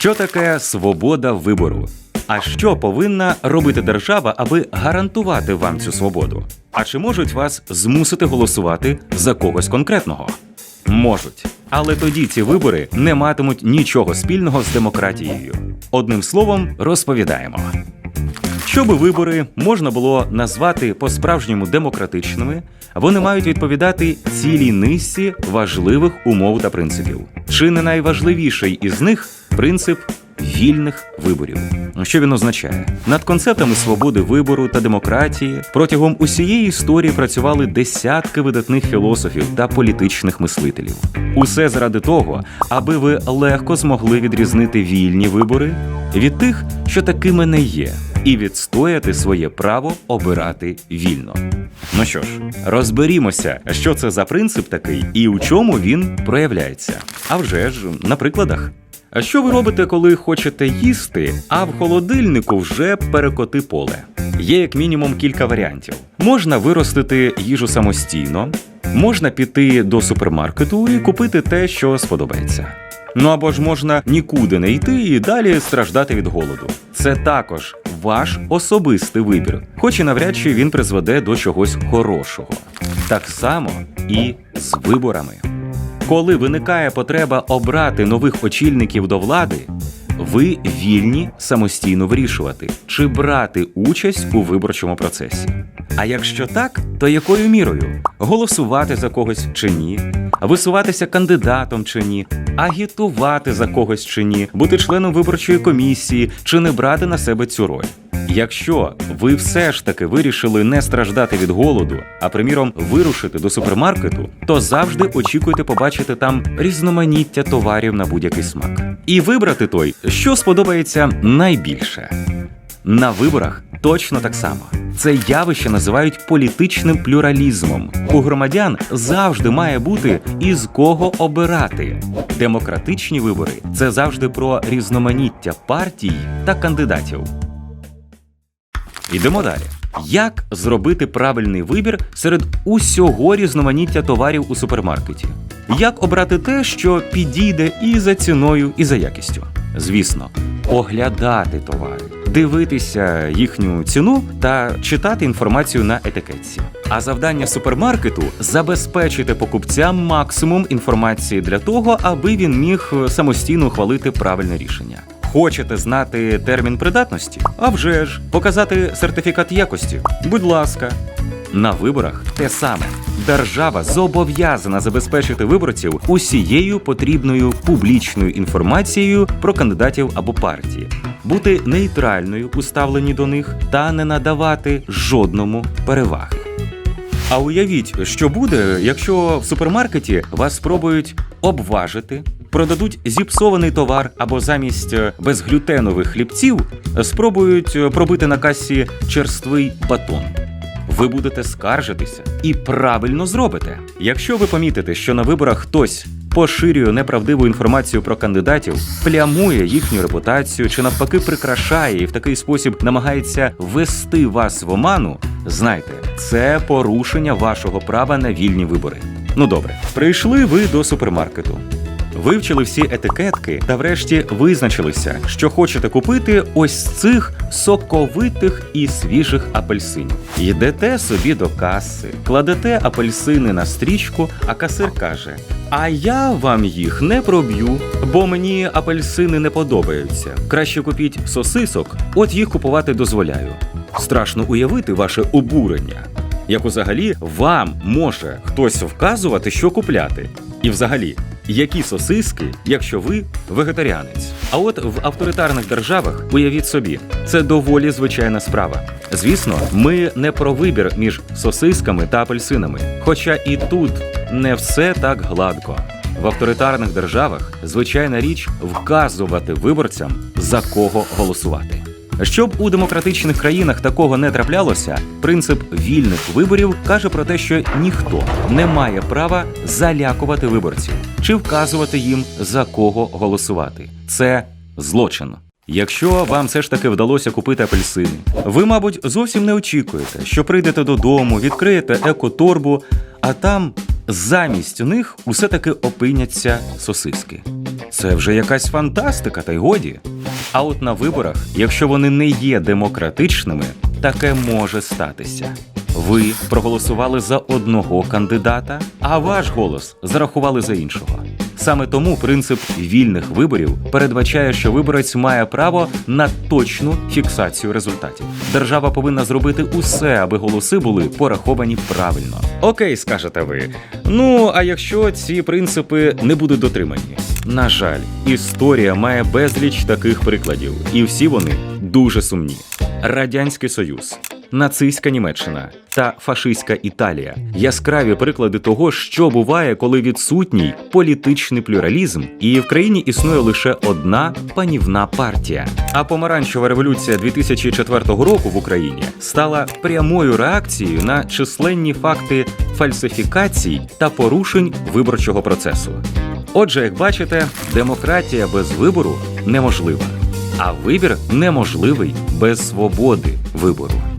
Що таке свобода вибору? А що повинна робити держава, аби гарантувати вам цю свободу? А чи можуть вас змусити голосувати за когось конкретного? Можуть. Але тоді ці вибори не матимуть нічого спільного з демократією. Одним словом, розповідаємо. Щоби вибори можна було назвати по-справжньому демократичними, вони мають відповідати цілій низці важливих умов та принципів. Чи не найважливіший із них принцип вільних виборів? Що він означає? Над концептами свободи вибору та демократії протягом усієї історії працювали десятки видатних філософів та політичних мислителів. Усе заради того, аби ви легко змогли відрізнити вільні вибори від тих, що такими не є і відстояти своє право обирати вільно. Ну що ж, розберімося, що це за принцип такий і у чому він проявляється. А вже ж на прикладах. А що ви робите, коли хочете їсти, а в холодильнику вже перекоти поле? Є як мінімум кілька варіантів. Можна виростити їжу самостійно, можна піти до супермаркету і купити те, що сподобається. Ну або ж можна нікуди не йти і далі страждати від голоду. Це також ваш особистий вибір, хоч і навряд чи він призведе до чогось хорошого. Так само і з виборами. Коли виникає потреба обрати нових очільників до влади, ви вільні самостійно вирішувати, чи брати участь у виборчому процесі. А якщо так, то якою мірою голосувати за когось чи ні, висуватися кандидатом чи ні, агітувати за когось чи ні, бути членом виборчої комісії чи не брати на себе цю роль. Якщо ви все ж таки вирішили не страждати від голоду, а приміром вирушити до супермаркету, то завжди очікуйте побачити там різноманіття товарів на будь-який смак. І вибрати той, що сподобається найбільше. На виборах точно так само. Це явище називають політичним плюралізмом. У громадян завжди має бути із кого обирати. Демократичні вибори це завжди про різноманіття партій та кандидатів. Йдемо далі. Як зробити правильний вибір серед усього різноманіття товарів у супермаркеті? Як обрати те, що підійде і за ціною, і за якістю? Звісно, оглядати товари, дивитися їхню ціну та читати інформацію на етикетці. А завдання супермаркету забезпечити покупцям максимум інформації для того, аби він міг самостійно ухвалити правильне рішення. Хочете знати термін придатності? А вже ж показати сертифікат якості. Будь ласка. На виборах те саме. Держава зобов'язана забезпечити виборців усією потрібною публічною інформацією про кандидатів або партії, бути нейтральною у ставленні до них та не надавати жодному переваги. А уявіть, що буде, якщо в супермаркеті вас спробують обважити, продадуть зіпсований товар або замість е, безглютенових хлібців спробують е, пробити на касі черствий батон. Ви будете скаржитися і правильно зробите. Якщо ви помітите, що на виборах хтось поширює неправдиву інформацію про кандидатів, плямує їхню репутацію чи навпаки прикрашає і в такий спосіб намагається ввести вас в оману, знайте, це порушення вашого права на вільні вибори. Ну добре, прийшли ви до супермаркету. Вивчили всі етикетки та врешті визначилися, що хочете купити ось цих соковитих і свіжих апельсинів. Йдете собі до каси, кладете апельсини на стрічку, а касир каже: А я вам їх не проб'ю, бо мені апельсини не подобаються. Краще купіть сосисок, от їх купувати дозволяю. Страшно уявити ваше обурення. Як взагалі вам може хтось вказувати, що купляти? І взагалі, які сосиски, якщо ви вегетаріанець? А от в авторитарних державах, уявіть собі, це доволі звичайна справа. Звісно, ми не про вибір між сосисками та апельсинами, хоча і тут не все так гладко. В авторитарних державах звичайна річ вказувати виборцям за кого голосувати. Щоб у демократичних країнах такого не траплялося, принцип вільних виборів каже про те, що ніхто не має права залякувати виборців чи вказувати їм за кого голосувати. Це злочин. Якщо вам все ж таки вдалося купити апельсини, ви, мабуть, зовсім не очікуєте, що прийдете додому, відкриєте екоторбу, а там замість них усе таки опиняться сосиски. це вже якась фантастика, та й годі. А от на виборах, якщо вони не є демократичними, таке може статися. Ви проголосували за одного кандидата, а ваш голос зарахували за іншого. Саме тому принцип вільних виборів передбачає, що виборець має право на точну фіксацію результатів. Держава повинна зробити усе, аби голоси були пораховані правильно. Окей, скажете ви. Ну а якщо ці принципи не будуть дотримані? На жаль, історія має безліч таких прикладів, і всі вони дуже сумні. Радянський Союз, нацистська Німеччина та фашистська Італія яскраві приклади того, що буває, коли відсутній політичний плюралізм, і в країні існує лише одна панівна партія. А помаранчева революція 2004 року в Україні стала прямою реакцією на численні факти фальсифікацій та порушень виборчого процесу. Отже, як бачите, демократія без вибору неможлива, а вибір неможливий без свободи вибору.